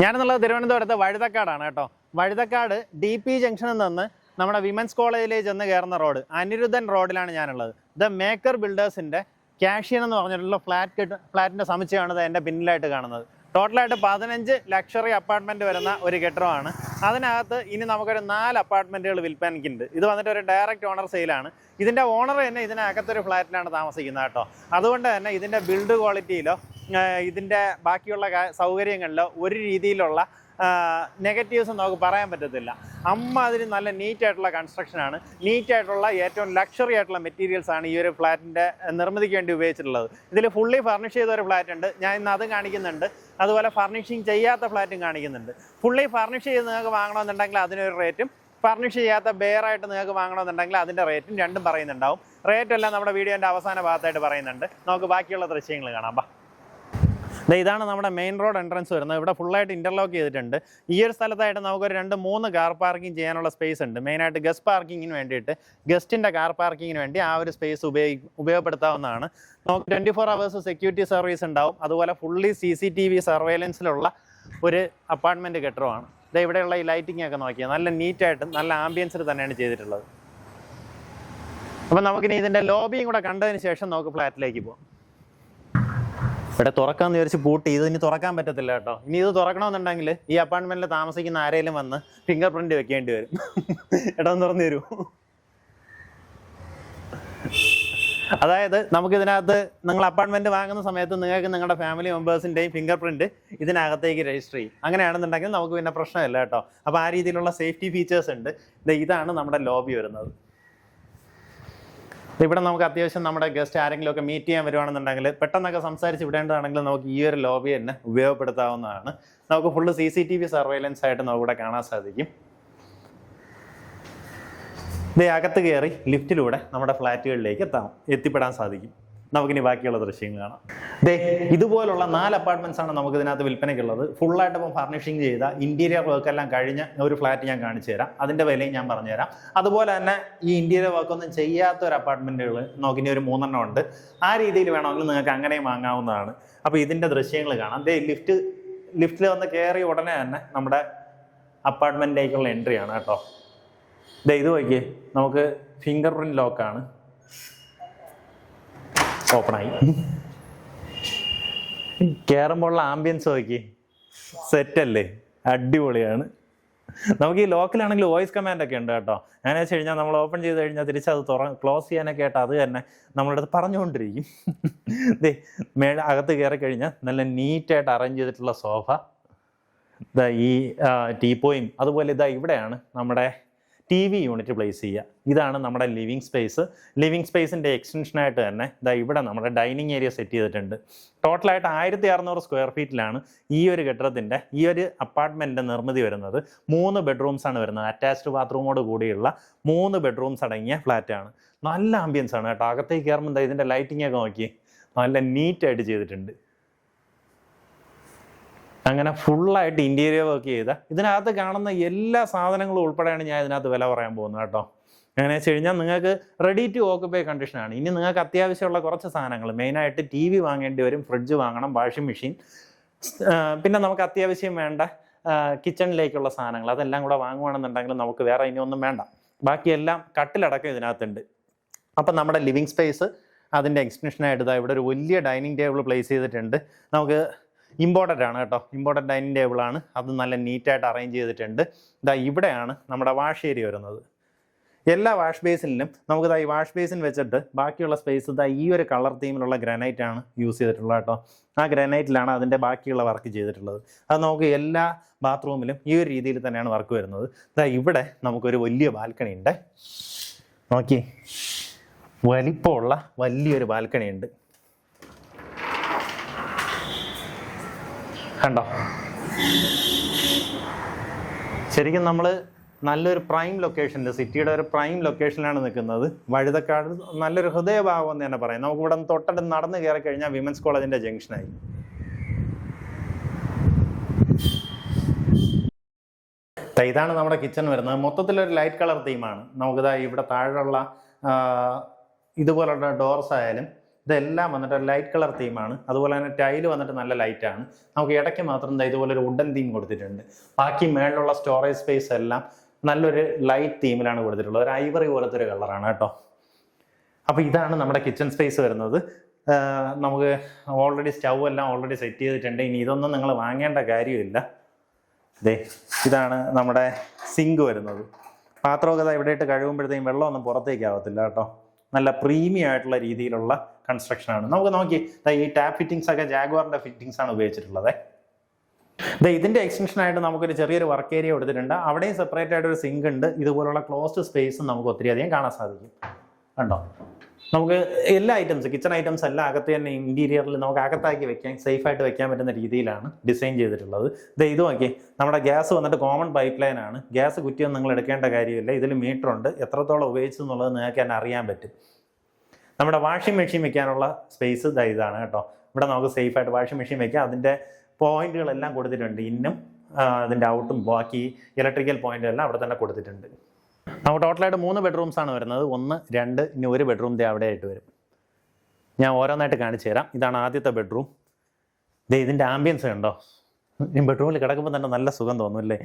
ഞാനെന്നുള്ളത് തിരുവനന്തപുരത്ത് വഴുതക്കാടാണ് കേട്ടോ. Vazhuthacaud D P ജംഗ്ഷനിൽ നിന്ന് നമ്മുടെ വിമൻസ് കോളേജിലേക്ക് ചെന്ന് കയറുന്ന റോഡ്. അനിരുദ്ധൻ റോഡിലാണ് ഞാനുള്ളത്. ദ മേക്കർ ബിൽഡേഴ്സിന്റെ കാഷ്യൻ എന്ന് പറഞ്ഞിട്ടുള്ള ഫ്ലാറ്റ് കെട്ട് ഫ്ലാറ്റിന്റെ സമുച്ചയമാണ് എന്റെ പിന്നിലായിട്ട് കാണുന്നത്. ടോട്ടലായിട്ട് പതിനഞ്ച് ലക്ഷറി അപ്പാർട്ട്മെന്റ് വരുന്ന ഒരു കെട്ടിടമാണ്. അതിനകത്ത് ഇനി നമുക്കൊരു നാല് അപ്പാർട്ട്മെന്റുകൾ വിൽപ്പനയ്ക്കുണ്ട് ഇത് വന്നിട്ട് ഒരു ഡയറക്റ്റ് ഓണർ സെയിലാണ് ഇതിന്റെ ഓണർ തന്നെ ഇതിനകത്തൊരു ഫ്ലാറ്റിലാണ് താമസിക്കുന്നത് കേട്ടോ. അതുകൊണ്ട് തന്നെ ഇതിന്റെ ബിൽഡ് ക്വാളിറ്റിയിലോ ഇതിന്റെ ബാക്കിയുള്ള സൗകര്യങ്ങളിൽ ഒരു രീതിയിലുള്ള നെഗറ്റീവ്സ് നമുക്ക് പറയാൻ പറ്റത്തില്ല. അമ്മ അതിന് നല്ല നീറ്റായിട്ടുള്ള കൺസ്ട്രക്ഷനാണ് നീറ്റായിട്ടുള്ള ഏറ്റവും ലക്ഷറി ആയിട്ടുള്ള മെറ്റീരിയൽസ് ആണ് ഈ ഒരു ഫ്ലാറ്റിന്റെ നിർമ്മിതിക്ക് വേണ്ടി ഉപയോഗിച്ചിട്ടുള്ളത്. ഇതിൽ ഫുള്ളി ഫർണിഷ് ചെയ്ത ഒരു ഫ്ലാറ്റ് ഉണ്ട്. ഞാൻ ഇന്ന് അത് കാണിക്കുന്നുണ്ട്. അതുപോലെ ഫർണിഷിങ് ചെയ്യാത്ത ഫ്ലാറ്റും കാണിക്കുന്നുണ്ട്. ഫുള്ളി ഫർണിഷ് ചെയ്ത് നിങ്ങൾക്ക് വാങ്ങണമെന്നുണ്ടെങ്കിൽ അതിനൊരു റേറ്റും ഫർണിഷ് ചെയ്യാത്ത ബെയർ ആയിട്ട് നിങ്ങൾക്ക് വാങ്ങണമെന്നുണ്ടെങ്കിൽ അതിന്റെ റേറ്റും രണ്ടും പറയുന്നുണ്ടാവും. റേറ്റ് എല്ലാം നമ്മുടെ വീഡിയോന്റെ അവസാന ഭാഗത്തായിട്ട് പറയുന്നുണ്ട്. നമുക്ക് ബാക്കിയുള്ള ദൃശ്യങ്ങൾ കാണാം. ഇതാണ് നമ്മുടെ മെയിൻ റോഡ് എൻട്രൻസ് വരുന്നത്. ഇവിടെ ഫുള്ളായിട്ട് ഇന്റർലോക്ക് ചെയ്തിട്ടുണ്ട്. ഈ ഒരു സ്ഥലത്തായിട്ട് നമുക്കൊരു രണ്ട് മൂന്ന് കാർ പാർക്കിംഗ് ചെയ്യാനുള്ള സ്പേസ് ഉണ്ട്. മെയിനായിട്ട് ഗസ്റ്റ് പാർക്കിങ്ങിന് വേണ്ടിയിട്ട് ഗസ്റ്റിന്റെ കാർ പാർക്കിങ്ങിന് വേണ്ടി ആ ഒരു സ്പേസ് ഉപയോഗി ഉപയോഗപ്പെടുത്താവുന്നതാണ്. നമുക്ക് twenty four hours security service ഉണ്ടാവും. അതുപോലെ fully C C T V സർവൈലൻസിലുള്ള ഒരു അപ്പാർട്ട്മെന്റ് കെട്ടിടമാണ്. ദേ ഇവിടെയുള്ള ഈ ലൈറ്റിംഗ് ഒക്കെ നോക്കിയാൽ നല്ല നീറ്റായിട്ട് നല്ല ആംബിയൻസിൽ തന്നെയാണ് ചെയ്തിട്ടുള്ളത്. അപ്പം നമുക്കിനി ഇതിന്റെ ലോബിയും കൂടെ കണ്ടതിന് ശേഷം നമുക്ക് ഫ്ലാറ്റിലേക്ക് പോകാം ഇവിടെ തുറക്കാന്ന് വിചാരിച്ച് പൂട്ടി. ഇത് ഇനി തുറക്കാൻ പറ്റത്തില്ല കേട്ടോ. ഇനി ഇത് തുറക്കണമെന്നുണ്ടെങ്കിൽ ഈ അപ്പാർട്ട്മെന്റിൽ താമസിക്കുന്ന ആരെങ്കിലും വന്ന് ഫിംഗർ പ്രിന്റ് വെക്കേണ്ടി വരും. ഇടം തുറന്നു തരൂ. അതായത് നമുക്ക് ഇതിനകത്ത് നിങ്ങൾ അപ്പാർട്ട്മെന്റ് വാങ്ങുന്ന സമയത്ത് നിങ്ങൾക്ക് നിങ്ങളുടെ ഫാമിലി മെമ്പേഴ്സിന്റെയും ഫിംഗർ പ്രിന്റ് ഇതിനകത്തേക്ക് രജിസ്റ്റർ ചെയ്യും. അങ്ങനെയാണെന്നുണ്ടെങ്കിൽ നമുക്ക് പിന്നെ പ്രശ്നമില്ല കേട്ടോ. അപ്പോൾ ആ രീതിയിലുള്ള സേഫ്റ്റി ഫീച്ചേഴ്സ് ഉണ്ട്. ഇതാണ് നമ്മുടെ ലോബി വരുന്നത്. ഇവിടെ നമുക്ക് അത്യാവശ്യം നമ്മുടെ ഗസ്റ്റ് ആരെങ്കിലും ഒക്കെ മീറ്റ് ചെയ്യാൻ വരുവാണെന്നുണ്ടെങ്കിൽ പെട്ടെന്നൊക്കെ സംസാരിച്ച് വിടേണ്ടതാണെങ്കിൽ നമുക്ക് ഈ ഒരു ലോബി തന്നെ ഉപയോഗപ്പെടുത്താവുന്നതാണ്. നമുക്ക് full C C T V surveillance ആയിട്ട് നമുക്ക് ഇവിടെ കാണാൻ സാധിക്കും. ഇതേ അകത്ത് കയറി ലിഫ്റ്റിലൂടെ നമ്മുടെ ഫ്ലാറ്റുകളിലേക്ക് എത്താം എത്തിപ്പെടാൻ സാധിക്കും. നമുക്കിനി ബാക്കിയുള്ള ദൃശ്യങ്ങൾ കാണാം. ദേ ഇതുപോലുള്ള നാല് അപ്പാർട്ട്മെന്റ്സ് ആണ് നമുക്ക് ഇതിനകത്ത് വിൽപ്പനയ്ക്കുള്ളത്. ഫുള്ളായിട്ട് ഇപ്പം ഫർണിഷിംഗ് ചെയ്ത ഇന്റീരിയർ വർക്ക് എല്ലാം കഴിഞ്ഞ ഒരു ഫ്ലാറ്റ് ഞാൻ കാണിച്ചു തരാം. അതിന്റെ വിലയും ഞാൻ പറഞ്ഞുതരാം അതുപോലെ തന്നെ ഈ ഇന്റീരിയർ വർക്ക് ഒന്നും ചെയ്യാത്ത ഒരു അപ്പാർട്ട്മെന്റുകൾ നോക്കിനി ഒരു മൂന്നെണ്ണം ഉണ്ട്. ആ രീതിയിൽ വേണമെങ്കിലും നിങ്ങൾക്ക് അങ്ങനെയും വാങ്ങാവുന്നതാണ്. അപ്പോൾ ഇതിന്റെ ദൃശ്യങ്ങൾ കാണാം. ദേ ലിഫ്റ്റ് ലിഫ്റ്റിൽ വന്ന് കയറി ഉടനെ തന്നെ നമ്മുടെ അപ്പാർട്ട്മെന്റിലേക്കുള്ള എൻട്രി ആണ് കേട്ടോ. ദേ ഇത് നോക്കിയേ. നമുക്ക് ഫിംഗർ പ്രിന്റ് ലോക്കാണ് ഓപ്പണായി. കയറുമ്പോഴുള്ള ആംബിയൻസ് നോക്കി. സെറ്റ് അല്ലേ? അടിപൊളിയാണ്. നമുക്ക് ഈ ലോക്കലാണെങ്കിൽ വോയിസ് കമാൻഡ് ഒക്കെ ഉണ്ട് കേട്ടോ. ഞാൻ വെച്ച് കഴിഞ്ഞാൽ നമ്മൾ ഓപ്പൺ ചെയ്ത് കഴിഞ്ഞാൽ തിരിച്ച് അത് തുറ ക്ലോസ് ചെയ്യാനൊക്കെ ആയിട്ട് അത് തന്നെ നമ്മളുടെ അടുത്ത് പറഞ്ഞുകൊണ്ടിരിക്കും. ദേ മേള അകത്ത് കയറി കഴിഞ്ഞാൽ നല്ല നീറ്റായിട്ട് അറേഞ്ച് ചെയ്തിട്ടുള്ള സോഫ ഈ ടീപ്പോയും അതുപോലെ ഇതാ ഇവിടെയാണ് നമ്മുടെ ടി വി യൂണിറ്റ് പ്ലേസ് ചെയ്യുക. ഇതാണ് നമ്മുടെ ലിവിങ് സ്പേസ് ലിവിങ് സ്പേസിന്റെ എക്സ്റ്റൻഷനായിട്ട് തന്നെ ഇതാ ഇവിടെ നമ്മുടെ ഡൈനിങ് ഏരിയ സെറ്റ് ചെയ്തിട്ടുണ്ട്. ടോട്ടലായിട്ട് ആയിരത്തി അറുന്നൂറ് സ്ക്വയർ ഫീറ്റിലാണ് ഈ ഒരു കെട്ടിടത്തിന്റെ ഈ ഒരു അപ്പാർട്ട്മെന്റിന്റെ നിർമ്മിതി വരുന്നത്. മൂന്ന് ബെഡ്റൂംസ് ആണ് വരുന്നത്. അറ്റാച്ച്ഡ് ബാത്റൂമോട് കൂടിയുള്ള മൂന്ന് ബെഡ്റൂംസ് അടങ്ങിയ ഫ്ലാറ്റാണ് നല്ല ആംബിയൻസ് ആണ് കേട്ടോ. അകത്തേക്ക് കയറുമ്പോൾ എന്താ ഇതിന്റെ ലൈറ്റിംഗ് ഒക്കെ നോക്കി നല്ല നീറ്റായിട്ട് ചെയ്തിട്ടുണ്ട്. അങ്ങനെ ഫുള്ളായിട്ട് ഇന്റീരിയർ വർക്ക് ചെയ്ത. ഇതിനകത്ത് കാണുന്ന എല്ലാ സാധനങ്ങളും ഉൾപ്പെടെയാണ് ഞാൻ ഇതിനകത്ത് വില പറയാൻ പോകുന്നത് കേട്ടോ. അങ്ങനെ വെച്ച് കഴിഞ്ഞാൽ നിങ്ങൾക്ക് റെഡി ടു ഓക്കുപൈ കണ്ടീഷനാണ് ഇനി നിങ്ങൾക്ക് അത്യാവശ്യമുള്ള കുറച്ച് സാധനങ്ങൾ. മെയിനായിട്ട് ടി വി വാങ്ങേണ്ടി വരും ഫ്രിഡ്ജ് വാങ്ങണം വാഷിംഗ് മെഷീൻ പിന്നെ നമുക്ക് അത്യാവശ്യം വേണ്ട കിച്ചണിലേക്കുള്ള സാധനങ്ങൾ. അതെല്ലാം കൂടെ വാങ്ങുവാണെന്നുണ്ടെങ്കിൽ നമുക്ക് വേറെ ഇനി ഒന്നും വേണ്ട. ബാക്കിയെല്ലാം കട്ടിലടക്കം ഇതിനകത്തുണ്ട്. അപ്പം നമ്മുടെ ലിവിങ് സ്പേസ് അതിന്റെ എക്സ്റ്റൻഷനായിട്ട് ഇതാ ഇവിടെ ഒരു വലിയ ഡൈനിങ് ടേബിൾ പ്ലേസ് ചെയ്തിട്ടുണ്ട്. നമുക്ക് ഇമ്പോർട്ടന്റ് ആണ് കേട്ടോ. ഇമ്പോർട്ടന്റ് ഡൈനിങ് ടേബിളാണ് അത് നല്ല നീറ്റായിട്ട് അറേഞ്ച് ചെയ്തിട്ടുണ്ട്. ഇതാ ഇവിടെയാണ് നമ്മുടെ വാഷ് ഏരിയ വരുന്നത്. എല്ലാ വാഷ് ബേസിനിലും നമുക്ക് ഈ വാഷ് ബേസിൻ വെച്ചിട്ട് ബാക്കിയുള്ള സ്പേസ് ഇതാ ഈ ഒരു കളർ തീമിലുള്ള ഗ്രാനൈറ്റ് ആണ് യൂസ് ചെയ്തിട്ടുള്ളത് കേട്ടോ. ആ ഗ്രാനൈറ്റിലാണ് അതിന്റെ ബാക്കിയുള്ള വർക്ക് ചെയ്തിട്ടുള്ളത്. അത് നമുക്ക് എല്ലാ ബാത്റൂമിലും ഈ ഒരു രീതിയിൽ തന്നെയാണ് വർക്ക് വരുന്നത്. ഇതാ ഇവിടെ നമുക്കൊരു വലിയ ബാൽക്കണി ഉണ്ട്. നോക്കി. വലിപ്പമുള്ള വലിയൊരു ബാൽക്കണി ഉണ്ട്. കണ്ടോ? ശരിക്കും നമ്മൾ നല്ലൊരു പ്രൈം ലൊക്കേഷനിൽ സിറ്റിയുടെ ഒരു പ്രൈം ലൊക്കേഷനിലാണ് നിൽക്കുന്നത്. വഴുതക്കാട് നല്ലൊരു ഹൃദയഭാഗം എന്ന് തന്നെ പറയാം. നമുക്ക് ഇവിടെ തൊട്ടടുത്ത് നടന്ന് കയറി കഴിഞ്ഞാൽ വിമൻസ് കോളേജിന്റെ ജംഗ്ഷനായി ഇതാണ് നമ്മുടെ കിച്ചൺ വരുന്നത്. മൊത്തത്തിലൊരു ലൈറ്റ് കളർ തീമാണ് നമുക്കിതാ ഇവിടെ താഴെയുള്ള ഇതുപോലുള്ള ഡോർസ് ആയാലും ഇതെല്ലാം വന്നിട്ട് ലൈറ്റ് കളർ തീമാണ് അതുപോലെ തന്നെ ടൈൽ വന്നിട്ട് നല്ല ലൈറ്റാണ് നമുക്ക് ഇടയ്ക്ക് മാത്രം എന്താ ഇതുപോലെ ഒരു വുഡൻ തീം കൊടുത്തിട്ടുണ്ട്. ബാക്കി മേളിലുള്ള സ്റ്റോറേജ് സ്പേസ് എല്ലാം നല്ലൊരു ലൈറ്റ് തീമിലാണ് കൊടുത്തിട്ടുള്ളത്. ഒരു ഐവറി പോലത്തെ ഒരു കളറാണ് കേട്ടോ. അപ്പോൾ ഇതാണ് നമ്മുടെ കിച്ചൺ സ്പേസ് വരുന്നത്. നമുക്ക് ഓൾറെഡി സ്റ്റൗ എല്ലാം ഓൾറെഡി സെറ്റ് ചെയ്തിട്ടുണ്ട്. ഇനി ഇതൊന്നും നിങ്ങൾ വാങ്ങേണ്ട കാര്യമില്ല. ദേ ഇതാണ് നമ്മുടെ സിങ്ക് വരുന്നത്. പാത്രമൊക്കെ ഇവിടെ ഇട്ട് കഴുകുമ്പോഴത്തേക്കും വെള്ളമൊന്നും പുറത്തേക്ക് ആവത്തില്ല കേട്ടോ. നല്ല പ്രീമിയം ആയിട്ടുള്ള രീതിയിലുള്ള കൺസ്ട്രക്ഷൻ ആണ്. നമുക്ക് നോക്കി ഈ ടാപ്പ് ഫിറ്റിംഗ്സ് ഒക്കെ ജാഗ്വാറിന്റെ ഫിറ്റിംഗ്സ് ആണ് ഉപയോഗിച്ചിട്ടുള്ളത്. ഇതിന്റെ എക്സ്റ്റൻഷൻ ആയിട്ട് നമുക്കൊരു ചെറിയൊരു വർക്ക് ഏരിയ കൊടുത്തിട്ടുണ്ട്. അവിടെയും സെപ്പറേറ്റ് ആയിട്ട് ഒരു സിങ്ക് ഉണ്ട്. ഇതുപോലുള്ള ക്ലോസ്ഡ് സ്പേസും നമുക്ക് ഒത്തിരി അധികം കാണാൻ സാധിക്കും. കണ്ടോ? നമുക്ക് എല്ലാ ഐറ്റംസ് കിച്ചൺ ഐറ്റംസ് എല്ലാം അകത്ത് തന്നെ ഇന്റീരിയറിൽ നമുക്ക് അകത്താക്കി വെക്കാൻ സേഫ് ആയിട്ട് വെക്കാൻ പറ്റുന്ന രീതിയിലാണ് ഡിസൈൻ ചെയ്തിട്ടുള്ളത്. ഇത് ഇത് നോക്കി നമ്മുടെ ഗ്യാസ് വന്നിട്ട് കോമൺ പൈപ്പ് ലൈൻ ആണ്. ഗ്യാസ് കുറ്റിയൊന്നും നിങ്ങൾ എടുക്കേണ്ട കാര്യമില്ല. ഇതിൽ മീറ്റർ ഉണ്ട്. എത്രത്തോളം ഉപയോഗിച്ചു എന്നുള്ളത് നിങ്ങൾക്ക് തന്നെ അറിയാൻ പറ്റും. നമ്മുടെ വാഷിംഗ് മെഷീൻ വെക്കാനുള്ള സ്പേസ് ഇതാ ഇതാണ് കേട്ടോ. ഇവിടെ നമുക്ക് സേഫ് ആയിട്ട് വാഷിംഗ് മെഷീൻ വെക്കാം. അതിന്റെ പോയിന്റുകളെല്ലാം കൊടുത്തിട്ടുണ്ട്. ഇന്നും അതിന്റെ ഔട്ടും ബാക്കി ഇലക്ട്രിക്കൽ പോയിന്റുകളെല്ലാം അവിടെ തന്നെ കൊടുത്തിട്ടുണ്ട്. നമുക്ക് ടോട്ടലായിട്ട് മൂന്ന് ബെഡ്റൂംസ് ആണ് വരുന്നത്. ഒന്ന് രണ്ട് ഇനി ഒരു ബെഡ്റൂം ദേ അവിടെ ആയിട്ട് വരും. ഞാൻ ഓരോന്നായിട്ട് കാണിച്ചു തരാം. ഇതാണ് ആദ്യത്തെ ബെഡ്റൂം ദേ ഇതിന്റെ ആംബിയൻസ് കണ്ടോ? ഈ ബെഡ്റൂമിൽ കിടക്കുമ്പോൾ തന്നെ നല്ല സുഖം തോന്നും അല്ലേ?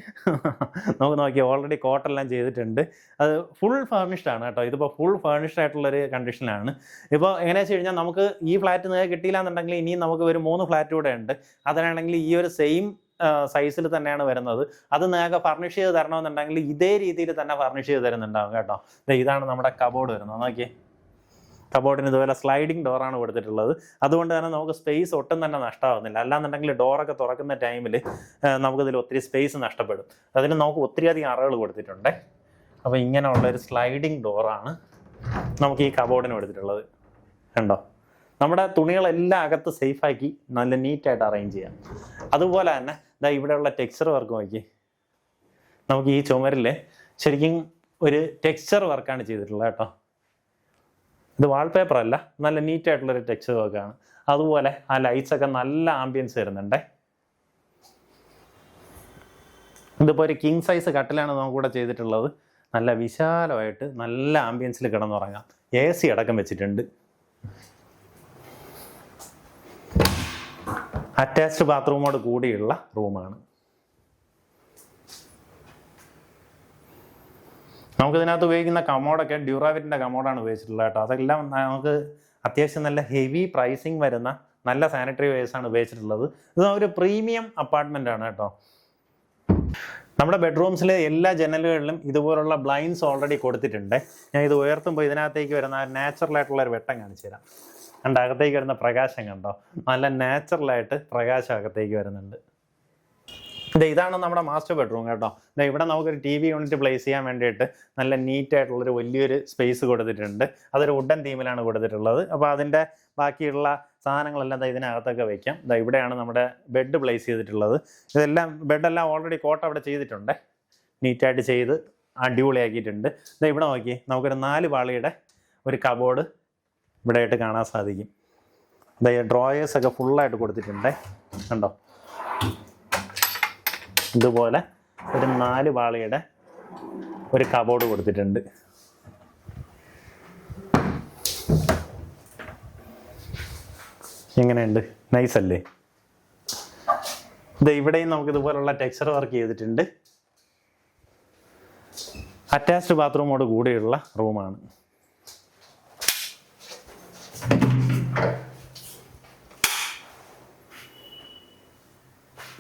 നമുക്ക് നോക്കി ഓൾറെഡി കോട്ടെല്ലാം ചെയ്തിട്ടുണ്ട്. അത് ഫുൾ ഫേർണിഷ്ഡ് ആണ് കേട്ടോ. ഇതിപ്പോൾ ഫുൾ ഫേർണിഷ്ഡ് ആയിട്ടുള്ളൊരു കണ്ടീഷനാണ് ഇപ്പോൾ എങ്ങനെയാണെന്ന് വെച്ച് കഴിഞ്ഞാൽ നമുക്ക് ഈ ഫ്ലാറ്റ് നിങ്ങൾക്ക് കിട്ടിയില്ല എന്നുണ്ടെങ്കിൽ ഇനിയും നമുക്ക് ഒരു മൂന്ന് ഫ്ലാറ്റ് കൂടെ ഉണ്ട്. അതിനാണെങ്കിൽ ഈ ഒരു സെയിം സൈസിൽ തന്നെയാണ് വരുന്നത്. അത് നിങ്ങൾക്ക് ഫർണിഷ് ചെയ്ത് തരണമെന്നുണ്ടെങ്കിൽ ഇതേ രീതിയിൽ തന്നെ ഫർണിഷ് ചെയ്ത് തരുന്നുണ്ടാവും കേട്ടോ. ഇതാണ് നമ്മുടെ കബോർഡ് വരുന്നത്. നോക്കിയേ. കബോർഡിന് ഇതുപോലെ സ്ലൈഡിങ് ഡോറാണ് കൊടുത്തിട്ടുള്ളത്. അതുകൊണ്ട് തന്നെ നമുക്ക് സ്പേസ് ഒട്ടും തന്നെ നഷ്ടമാവുന്നില്ല അല്ലാന്നുണ്ടെങ്കിൽ ഡോറൊക്കെ തുറക്കുന്ന ടൈമിൽ നമുക്കിതിൽ ഒത്തിരി സ്പേസ് നഷ്ടപ്പെടും. അതിന് നമുക്ക് ഒത്തിരി അധികം അറകൾ കൊടുത്തിട്ടുണ്ട്. അപ്പോൾ ഇങ്ങനെയുള്ള ഒരു സ്ലൈഡിങ് ഡോറാണ് നമുക്ക് ഈ കബോർഡിന് കൊടുത്തിട്ടുള്ളത്. കണ്ടോ? നമ്മുടെ തുണികളെല്ലാം അകത്ത് സേഫാക്കി നല്ല നീറ്റായിട്ട് അറേഞ്ച് ചെയ്യാം. അതുപോലെ തന്നെ ഇതാ ഇവിടെയുള്ള ടെക്സ്ചർ വർക്ക് നോക്കി നമുക്ക് ഈ ചുമരിൽ ശരിക്കും ഒരു ടെക്സ്ചർ വർക്കാണ് ചെയ്തിട്ടുള്ളത് കേട്ടോ. ഇത് വാൾപേപ്പർ അല്ല നല്ല നീറ്റ് ആയിട്ടുള്ളൊരു ടെക്സ്ചർ വർക്കാണ് അതുപോലെ ആ ലൈറ്റ്സ് ഒക്കെ നല്ല ആംബിയൻസ് വരുന്നുണ്ട്. ഇതിപ്പോൾ ഒരു കിങ് സൈസ് കട്ടിലാണ് നമുക്കിവിടെ ചെയ്തിട്ടുള്ളത്. നല്ല വിശാലമായിട്ട് നല്ല ആംബിയൻസിൽ കിടന്നുറങ്ങാം. എ സി അടക്കം വെച്ചിട്ടുണ്ട്. അറ്റാച്ച്ഡ് ബാത്റൂമോട് കൂടിയുള്ള റൂമാണ് നമുക്ക് ഇതിനകത്ത് ഉപയോഗിക്കുന്ന കമോഡൊക്കെ ഡ്യൂറാവിറ്റിന്റെ കമോഡാണ് ഉപയോഗിച്ചിട്ടുള്ളത് കേട്ടോ. അതെല്ലാം നമുക്ക് അത്യാവശ്യം നല്ല ഹെവി പ്രൈസിങ് വരുന്ന നല്ല സാനിറ്ററി വെയേഴ്സാണ് ഉപയോഗിച്ചിട്ടുള്ളത്. ഇത് ഒരു പ്രീമിയം അപ്പാർട്ട്മെന്റ് ആണ് കേട്ടോ. നമ്മുടെ ബെഡ്റൂംസിലെ എല്ലാ ജനലുകളിലും ഇതുപോലുള്ള ബ്ലൈൻസ് ഓൾറെഡി കൊടുത്തിട്ടുണ്ട്. ഞാൻ ഇത് ഉയർത്തുമ്പോൾ ഇതിനകത്തേക്ക് വരുന്ന നാച്ചുറൽ ആയിട്ടുള്ള ഒരു വെട്ടം കാണിച്ചു തരാം. കണ്ട അകത്തേക്ക് വരുന്ന പ്രകാശം കണ്ടോ? നല്ല നാച്ചുറലായിട്ട് പ്രകാശം അകത്തേക്ക് വരുന്നുണ്ട്. ഇതാണ് നമ്മുടെ മാസ്റ്റർ ബെഡ്റൂം കേട്ടോ. ദേ ഇവിടെ നമുക്കൊരു ടി വി യൂണിറ്റ് പ്ലേസ് ചെയ്യാൻ വേണ്ടിയിട്ട് നല്ല നീറ്റ് ആയിട്ടുള്ളൊരു വലിയൊരു സ്പേസ് കൊടുത്തിട്ടുണ്ട്. അതൊരു വുഡൻ തീമിലാണ് കൊടുത്തിട്ടുള്ളത്. അപ്പോൾ അതിന്റെ ബാക്കിയുള്ള സാധനങ്ങളെല്ലാം ഇതിനകത്തൊക്കെ വയ്ക്കാം ദാ ഇവിടെയാണ് നമ്മുടെ ബെഡ് പ്ലേസ് ചെയ്തിട്ടുള്ളത്. ഇതെല്ലാം ബെഡെല്ലാം ഓൾറെഡി കോട്ട അവിടെ ചെയ്തിട്ടുണ്ട്. നീറ്റായിട്ട് ചെയ്ത് അടിപൊളിയാക്കിയിട്ടുണ്ട്. ദാ ഇവിടെ നോക്കി. നമുക്കൊരു നാല് പാളിയുടെ ഒരു കബോർഡ് ഇവിടെ ആയിട്ട് കാണാൻ സാധിക്കും. ഇതാ ഡ്രോയേഴ്സൊക്കെ ഫുള്ളായിട്ട് കൊടുത്തിട്ടുണ്ട്. കണ്ടോ? ഇതുപോലെ ഒരു നാല് പാളിയുടെ ഒരു കബോർഡ് കൊടുത്തിട്ടുണ്ട്. എങ്ങനെയുണ്ട്? നൈസ് അല്ലേ? ഇത് ഇവിടെയും നമുക്ക് ഇതുപോലുള്ള ടെക്സ്ചർ വർക്ക് ചെയ്തിട്ടുണ്ട്. അറ്റാച്ച്ഡ് ബാത്റൂമോട് കൂടെയുള്ള റൂമാണ്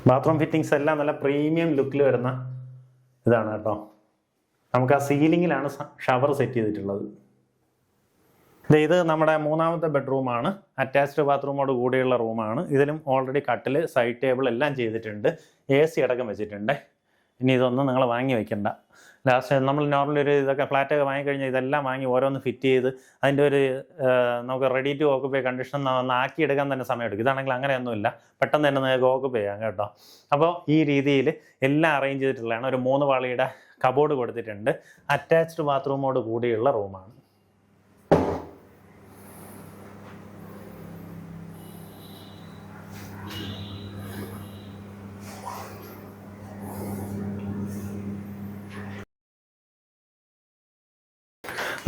ബാത്റൂം ഫിറ്റിങ്സ് എല്ലാം നല്ല പ്രീമിയം ലുക്കിൽ വരുന്ന ഇതാണ് കേട്ടോ. നമുക്ക് ആ സീലിങ്ങിലാണ് ഷവർ സെറ്റ് ചെയ്തിട്ടുള്ളത്. ഇത് നമ്മുടെ മൂന്നാമത്തെ ബെഡ്റൂമാണ് അറ്റാച്ച്ഡ് ബാത്റൂമോട് കൂടിയുള്ള റൂമാണ് ഇതിലും ഓൾറെഡി കട്ടിൽ സൈഡ് ടേബിൾ എല്ലാം ചെയ്തിട്ടുണ്ട്. എ സി അടക്കം വെച്ചിട്ടുണ്ട്. ഇനി ഇതൊന്നും നിങ്ങൾ വാങ്ങി വെക്കണ്ട. ലാസ്റ്റ് നമ്മൾ നോർമലി ഒരു ഇതൊക്കെ ഫ്ലാറ്റൊക്കെ വാങ്ങിക്കഴിഞ്ഞാൽ ഇതെല്ലാം വാങ്ങി ഓരോന്ന് ഫിറ്റ് ചെയ്ത് അതിന്റെ ഒരു നമുക്ക് റെഡി ടു ഓക്കുപൈ കണ്ടീഷൻ ഒന്ന് ആക്കിയെടുക്കാൻ തന്നെ സമയമെടുക്കും ഇതാണെങ്കിൽ അങ്ങനെയൊന്നുമില്ല. പെട്ടെന്ന് തന്നെ നിങ്ങൾക്ക് ഓക്കുപൈ ചെയ്യാം കേട്ടോ. അപ്പോൾ ഈ രീതിയിൽ എല്ലാം അറേഞ്ച് ചെയ്തിട്ടുള്ളതാണ്. ഒരു മൂന്ന് പാളിയുടെ കബോർഡ് കൊടുത്തിട്ടുണ്ട്. അറ്റാച്ച്ഡ് ബാത്റൂമോട് കൂടിയുള്ള റൂമാണ്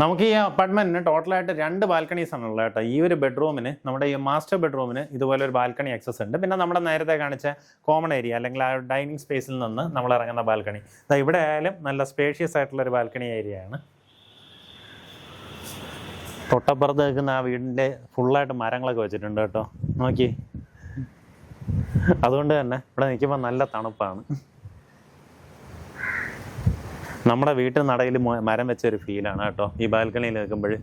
നമുക്ക് ഈ അപ്പാർട്ട്മെന്റിന് ടോട്ടലായിട്ട് രണ്ട് ബാൽക്കണീസ് ആണ് ഉള്ളത് കേട്ടോ. ഈ ഒരു ബെഡ്റൂമിന് നമ്മുടെ ഈ മാസ്റ്റർ ബെഡ്റൂമിന് ഇതുപോലെ ഒരു ബാൽക്കണി ആക്സസ് ഉണ്ട്. പിന്നെ നമ്മുടെ നേരത്തെ കാണിച്ച കോമൺ ഏരിയ അല്ലെങ്കിൽ ആ ഡൈനിങ് സ്പേസിൽ നിന്ന് നമ്മൾ ഇറങ്ങുന്ന ബാൽക്കണി ഇവിടെ ആയാലും നല്ല സ്പേഷ്യസ് ആയിട്ടുള്ള ഒരു ബാൽക്കണി ഏരിയ ആണ്. തൊട്ടപ്പുറത്ത് നിൽക്കുന്ന ആ വീടിന്റെ ഫുള്ളായിട്ട് മരങ്ങളൊക്കെ വെച്ചിട്ടുണ്ട് കേട്ടോ. നോക്കി. അതുകൊണ്ട് തന്നെ ഇവിടെ നിൽക്കുമ്പോൾ നല്ല തണുപ്പാണ്. നമ്മുടെ വീട്ടിൽ നടയിൽ മരം വെച്ച ഒരു ഫീലാണ് കേട്ടോ ഈ ബാൽക്കണിയിൽ നിൽക്കുമ്പോൾ.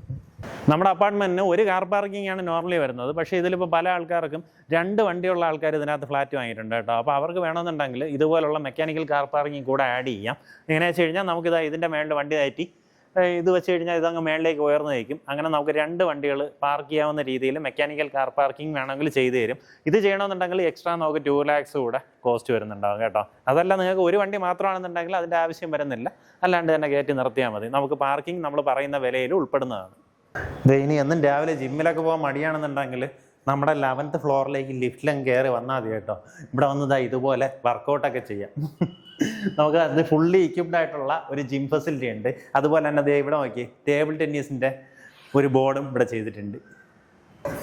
നമ്മുടെ അപ്പാർട്ട്മെന്റിന് ഒരു കാർ പാർക്കിംഗ് ആണ് നോർമലി വരുന്നത്. പക്ഷേ ഇതിലിപ്പോൾ പല ആൾക്കാർക്കും രണ്ട് വണ്ടിയുള്ള ആൾക്കാർ ഇതിനകത്ത് ഫ്ലാറ്റ് വാങ്ങിയിട്ടുണ്ട് കേട്ടോ. അപ്പോൾ അവർക്ക് വേണമെന്നുണ്ടെങ്കിൽ ഇതുപോലുള്ള മെക്കാനിക്കൽ കാർ പാർക്കിംഗ് കൂടെ ആഡ് ചെയ്യാം. എങ്ങനെയാണെന്ന് വെച്ച് കഴിഞ്ഞാൽ നമുക്കിത് ഇതിന്റെ മേളിൽ വണ്ടി കയറ്റി ഇത് വെച്ച് കഴിഞ്ഞാൽ ഇതങ്ങ് മേളിലേക്ക് ഉയർന്നു നിൽക്കും അങ്ങനെ നമുക്ക് രണ്ട് വണ്ടികൾ പാർക്ക് ചെയ്യാവുന്ന രീതിയിൽ മെക്കാനിക്കൽ കാർ പാർക്കിംഗ് വേണമെങ്കിൽ ചെയ്തു തരും. ഇത് ചെയ്യണമെന്നുണ്ടെങ്കിൽ എക്സ്ട്രാ നമുക്ക് ടു ലാക്സ് കൂടെ കോസ്റ്റ് വരുന്നുണ്ടാവും കേട്ടോ. അതല്ല നിങ്ങൾക്ക് ഒരു വണ്ടി മാത്രമാണെന്നുണ്ടെങ്കിൽ അതിന്റെ ആവശ്യം വരുന്നില്ല. അല്ലാണ്ട് തന്നെ കയറ്റി നിർത്തിയാൽ മതി. നമുക്ക് പാർക്കിംഗ് നമ്മൾ പറയുന്ന വിലയിൽ ഉൾപ്പെടുന്നതാണ്. ഇനി എന്നും രാവിലെ ജിമ്മിലൊക്കെ പോകാൻ മടിയാണെന്നുണ്ടെങ്കിൽ നമ്മുടെ ലെവൻത്ത് ഫ്ലോറിലേക്ക് ലിഫ്റ്റിലും കയറി വന്നാൽ മതി കേട്ടോ. ഇവിടെ വന്നതാ ഇതുപോലെ വർക്കൗട്ടൊക്കെ ചെയ്യാം. നമുക്ക് അത് ഫുള്ളി ഇക്വിപ്ഡ് ആയിട്ടുള്ള ഒരു ജിം ഫെസിലിറ്റി ഉണ്ട്. അതുപോലെ തന്നെ ദേ ഇവിടെ നോക്കി ടേബിൾ ടെന്നീസിന്റെ ഒരു ബോർഡും ഇവിടെ ചെയ്തിട്ടുണ്ട്.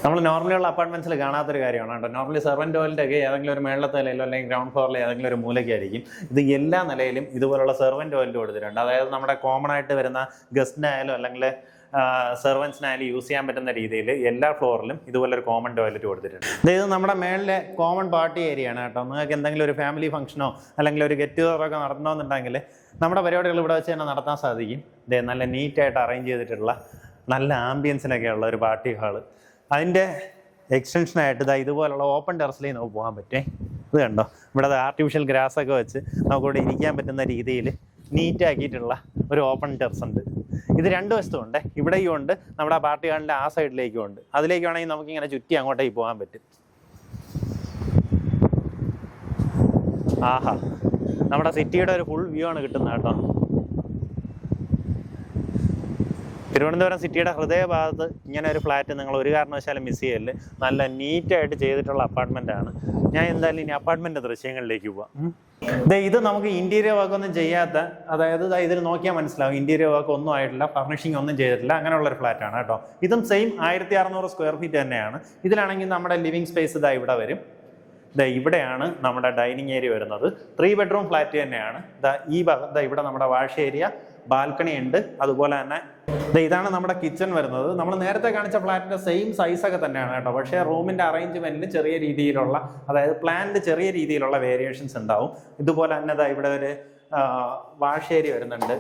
നമ്മൾ നോർമലി ഉള്ള അപ്പാർട്ട്മെന്റ്സിൽ കാണാത്തൊരു കാര്യമാണ് കേട്ടോ. നോർമലി സെർവന്റ് ടോയ്ലറ്റ് ഒക്കെ ഏതെങ്കിലും ഒരു മേളത്തെ നിലയിലോ അല്ലെങ്കിൽ ഗ്രൗണ്ട് ഫ്ലോറിലോ ഏതെങ്കിലും ഒരു മൂലയ്ക്കായിരിക്കും ഇത് എല്ലാ നിലയിലും ഇതുപോലുള്ള സെർവന്റ് ടോയ്ലറ്റ് കൊടുത്തിട്ടുണ്ട്. അതായത് നമ്മുടെ കോമൺ ആയിട്ട് വരുന്ന ഗസ്റ്റിനായാലും അല്ലെങ്കിൽ സെർവൻസിനായാലും യൂസ് ചെയ്യാൻ പറ്റുന്ന രീതിയിൽ എല്ലാ ഫ്ലോറിലും ഇതുപോലെ ഒരു കോമൺ ടോയ്ലറ്റ് കൊടുത്തിട്ടുണ്ട്. ഇത് നമ്മുടെ മേളിലെ കോമൺ പാർട്ടി ഏരിയ ആണ് കേട്ടോ. നിങ്ങൾക്ക് എന്തെങ്കിലും ഒരു ഫാമിലി ഫംഗ്ഷനോ അല്ലെങ്കിൽ ഒരു ഗെറ്റ് ടുഗതറൊക്കെ നടത്തണമെന്നുണ്ടെങ്കിൽ നമ്മുടെ പരിപാടികൾ ഇവിടെ വെച്ച് തന്നെ നടത്താൻ സാധിക്കും. ഇതേ നല്ല നീറ്റായിട്ട് അറേഞ്ച് ചെയ്തിട്ടുള്ള നല്ല ആംബിയൻസിനൊക്കെ ഉള്ള ഒരു പാർട്ടി ഹാൾ അതിന്റെ എക്സ്റ്റൻഷനായിട്ട് ഇതാ ഇതുപോലുള്ള ഓപ്പൺ ടെറസിലേക്ക് നമുക്ക് പോകാൻ പറ്റേ. ഇത് കണ്ടോ? ഇവിടെ ആർട്ടിഫിഷ്യൽ ഗ്രാസ് ഒക്കെ വെച്ച് നമുക്കിവിടെ ഇരിക്കാൻ പറ്റുന്ന രീതിയിൽ നീറ്റ് ആക്കിയിട്ടുള്ള ഒരു ഓപ്പൺ ടെറസ് ഉണ്ട്. ഇത് രണ്ട് വശത്തും ഉണ്ട്. ഇവിടെയും ഉണ്ട്. നമ്മുടെ ആ പാർട്ടി ഹാളിന്റെ ആ സൈഡിലേക്കും ഉണ്ട്. അതിലേക്ക് വേണമെങ്കിൽ നമുക്ക് ഇങ്ങനെ ചുറ്റി അങ്ങോട്ടേക്ക് പോകാൻ പറ്റും. ആഹാ. നമ്മുടെ സിറ്റിയുടെ ഒരു ഫുൾ വ്യൂ ആണ് കിട്ടുന്നത് കേട്ടോ. തിരുവനന്തപുരം സിറ്റിയുടെ ഹൃദയഭാഗത്ത് ഇങ്ങനെ ഒരു ഫ്ലാറ്റ് നിങ്ങൾ ഒരു കാരണവശാലും മിസ് ചെയ്യൽ നല്ല നീറ്റായിട്ട് ചെയ്തിട്ടുള്ള അപ്പാർട്ട്മെന്റ് ആണ്. ഞാൻ എന്തായാലും ഇനി അപ്പാർട്ട്മെന്റ് ദൃശ്യങ്ങളിലേക്ക് പോവാം. ഇത് നമുക്ക് ഇന്റീരിയർ വർക്ക് ഒന്നും ചെയ്യാത്ത അതായത് ഇതിൽ നോക്കിയാൽ മനസ്സിലാവും ഇന്റീരിയർ വർക്ക് ഒന്നും ആയിട്ടില്ല ഫർണിഷിംഗ് ഒന്നും ചെയ്തിട്ടില്ല അങ്ങനെയുള്ള ഒരു ഫ്ലാറ്റ് ആണ് കേട്ടോ. ഇതും സെയിം ആയിരത്തി അറുന്നൂറ് സ്ക്വയർ ഫീറ്റ് തന്നെയാണ്. ഇതിലാണെങ്കിൽ നമ്മുടെ ലിവിംഗ് സ്പേസ് ഇതാ ഇവിടെ വരും. ദാ ഇവിടെയാണ് നമ്മുടെ ഡൈനിങ് ഏരിയ വരുന്നത്. ത്രീ ബെഡ്റൂം ഫ്ലാറ്റ് തന്നെയാണ്. ദാ ഈ ദാ ഇവിടെ നമ്മുടെ വാഷ് ഏരിയ ബാൽക്കണി ഉണ്ട്. അതുപോലെ തന്നെ ഇതാണ് നമ്മുടെ കിച്ചൺ വരുന്നത്. നമ്മൾ നേരത്തെ കാണിച്ച ഫ്ലാറ്റിന്റെ സെയിം സൈസ് ഒക്കെ തന്നെയാണ് കേട്ടോ. പക്ഷേ റൂമിന്റെ അറേഞ്ച്മെന്റിന് ചെറിയ രീതിയിലുള്ള അതായത് പ്ലാനിൽ ചെറിയ രീതിയിലുള്ള വേരിയേഷൻസ് ഉണ്ടാവും. ഇതുപോലെ തന്നെ ദാ ഇവിടെ ഒരു വാഷ് ഏരിയ വരുന്നുണ്ട്.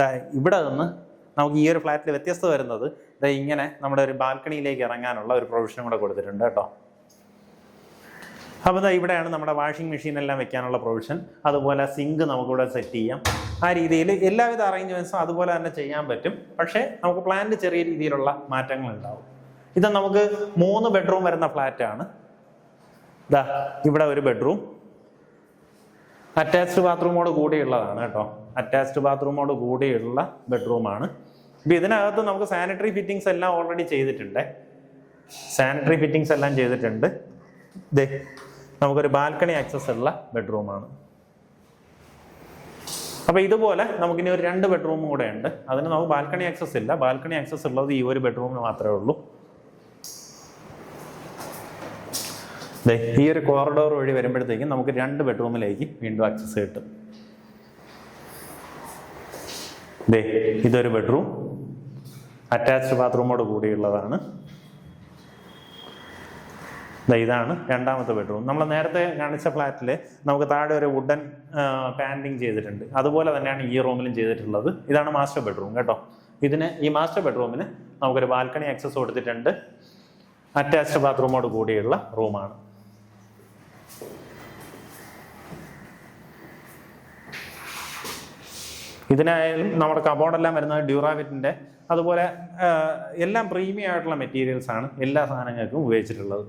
ദാ ഇവിടെ നിന്ന് നമുക്ക് ഈ ഒരു ഫ്ലാറ്റിൽ വ്യത്യസ്ത വരുന്നത്. ഇതാ ഇങ്ങനെ നമ്മുടെ ഒരു ബാൽക്കണിയിലേക്ക് ഇറങ്ങാനുള്ള ഒരു പ്രൊവിഷൻ കൂടെ കൊടുത്തിട്ടുണ്ട് കേട്ടോ. അപ്പോൾ ഇവിടെയാണ് നമ്മുടെ വാഷിംഗ് മെഷീൻ എല്ലാം വെക്കാനുള്ള പ്രൊവിഷൻ അതുപോലെ സിങ്ക് നമുക്കിവിടെ സെറ്റ് ചെയ്യാം. ആ രീതിയിൽ എല്ലാവിധ അറേഞ്ച്മെന്റ്സും അതുപോലെ തന്നെ ചെയ്യാൻ പറ്റും. പക്ഷേ നമുക്ക് പ്ലാനിൽ ചെറിയ രീതിയിലുള്ള മാറ്റങ്ങൾ ഉണ്ടാവും. ഇത് നമുക്ക് മൂന്ന് ബെഡ്റൂം വരുന്ന ഫ്ലാറ്റാണ് ഇതാ ഇവിടെ ഒരു ബെഡ്റൂം അറ്റാച്ച്ഡ് ബാത്റൂമോട് കൂടിയുള്ളതാണ് കേട്ടോ. അറ്റാച്ച്ഡ് ബാത്റൂമോട് കൂടിയുള്ള ബെഡ്റൂമാണ് ഇപ്പം ഇതിനകത്ത് നമുക്ക് സാനിറ്ററി ഫിറ്റിങ്സ് എല്ലാം ഓൾറെഡി ചെയ്തിട്ടുണ്ട്. സാനിറ്ററി ഫിറ്റിങ്സ് എല്ലാം ചെയ്തിട്ടുണ്ട്. ദേ നമുക്കൊരു ബാൽക്കണി ആക്സസ് ഉള്ള ബെഡ്റൂമാണ് അപ്പോൾ ഇതുപോലെ നമുക്കിനി ഒരു രണ്ട് ബെഡ്റൂം കൂടെ ഉണ്ട് അതിന് നമുക്ക് ബാൽക്കണി ആക്സസ് ഇല്ല. ബാൽക്കണി ആക്സസ് ഉള്ളത് ഈ ഒരു ബെഡ്റൂമിന് മാത്രമേ ഉള്ളൂ. ഈ ഒരു കോറിഡോർ വഴി വരുമ്പോഴത്തേക്കും നമുക്ക് രണ്ട് ബെഡ്റൂമിലേക്ക് വീണ്ടും ആക്സസ് കിട്ടും. ദേ ഇതൊരു ബെഡ്റൂം അറ്റാച്ച്ഡ് ബാത്റൂമോട് കൂടിയുള്ളതാണ്. ഇതാണ് രണ്ടാമത്തെ ബെഡ്റൂം നമ്മൾ നേരത്തെ കാണിച്ച ഫ്ലാറ്റിൽ നമുക്ക് താഴെ ഒരു വുഡൻ പാൻറിങ് ചെയ്തിട്ടുണ്ട്. അതുപോലെ തന്നെയാണ് ഈ റൂമിലും ചെയ്തിട്ടുള്ളത്. ഇതാണ് മാസ്റ്റർ ബെഡ്റൂം കേട്ടോ. ഇതിന് ഈ മാസ്റ്റർ ബെഡ്റൂമിന് നമുക്കൊരു ബാൽക്കണി ആക്സസ് കൊടുത്തിട്ടുണ്ട്. അറ്റാച്ച്ഡ് ബാത്റൂമോട് കൂടിയുള്ള റൂമാണ് ഇതിനായാലും നമ്മുടെ കബോർഡ് എല്ലാം വരുന്നത് ഡ്യൂറാവിറ്റിന്റെ അതുപോലെ എല്ലാം പ്രീമിയം ആയിട്ടുള്ള മെറ്റീരിയൽസ് ആണ് എല്ലാ സാധനങ്ങൾക്കും ഉപയോഗിച്ചിട്ടുള്ളത്.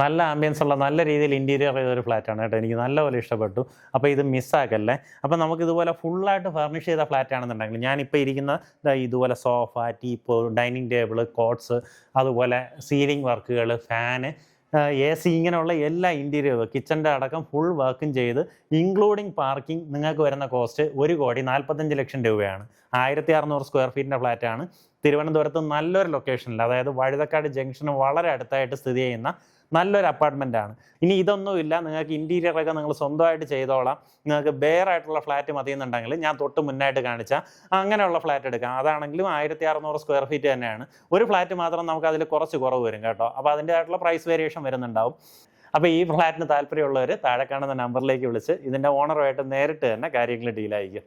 നല്ല ആംബിയൻസ് ഉള്ള നല്ല രീതിയിൽ ഇന്റീരിയർ ചെയ്തൊരു ഫ്ലാറ്റാണ് കേട്ടോ. എനിക്ക് നല്ലപോലെ ഇഷ്ടപ്പെട്ടു. അപ്പോൾ ഇത് മിസ്സാക്കല്ലേ അപ്പോൾ നമുക്ക് ഇതുപോലെ ഫുള്ളായിട്ട് ഫർണിഷ് ചെയ്ത ഫ്ലാറ്റ് ആണെന്നുണ്ടെങ്കിൽ ഞാനിപ്പോൾ ഇരിക്കുന്ന ഇതുപോലെ sofa teapoy dining table cots അതുപോലെ സീലിംഗ് വർക്കുകൾ ഫാന് എ സി ഇങ്ങനെയുള്ള എല്ലാ ഇന്റീരിയർ കിച്ചന്റെ അടക്കം ഫുൾ വർക്കും ചെയ്ത് ഇൻക്ലൂഡിങ് പാർക്കിംഗ് നിങ്ങൾക്ക് വരുന്ന കോസ്റ്റ് ഒരു കോടി നാൽപ്പത്തഞ്ച് ലക്ഷം രൂപയാണ്. ആയിരത്തി അറുന്നൂറ് സ്ക്വയർ ഫീറ്റിന്റെ ഫ്ലാറ്റാണ് തിരുവനന്തപുരത്ത് നല്ലൊരു ലൊക്കേഷനിൽ അതായത് വഴുതക്കാട് ജംഗ്ഷന് വളരെ അടുത്തായിട്ട് സ്ഥിതി ചെയ്യുന്ന നല്ലൊരു അപ്പാർട്ട്മെന്റ് ആണ്. ഇനി ഇതൊന്നുമില്ല നിങ്ങൾക്ക് ഇന്റീരിയറൊക്കെ നിങ്ങൾ സ്വന്തമായിട്ട് ചെയ്തോളാം. നിങ്ങൾക്ക് ബെയർ ആയിട്ടുള്ള ഫ്ലാറ്റ് മതി എന്നുണ്ടെങ്കിൽ ഞാൻ തൊട്ട് മുന്നായിട്ട് കാണിച്ച അങ്ങനെയുള്ള ഫ്ലാറ്റ് എടുക്കാം. അതാണെങ്കിലും ആയിരത്തി അറുന്നൂറ് സ്ക്വയർ ഫീറ്റ് തന്നെയാണ്. ഒരു ഫ്ലാറ്റ് മാത്രം നമുക്ക് അതിൽ കുറച്ച് കുറവ് വരും കേട്ടോ. അപ്പോൾ അതിന്റെതായിട്ടുള്ള പ്രൈസ് വേരിയേഷൻ വരുന്നുണ്ടാവും. അപ്പോൾ ഈ ഫ്ലാറ്റിന് താല്പര്യമുള്ളവർ താഴെ കാണുന്ന നമ്പറിലേക്ക് വിളിച്ച് ഇതിന്റെ ഓണറുമായിട്ട് നേരിട്ട് തന്നെ കാര്യങ്ങൾ ഡീലായിരിക്കും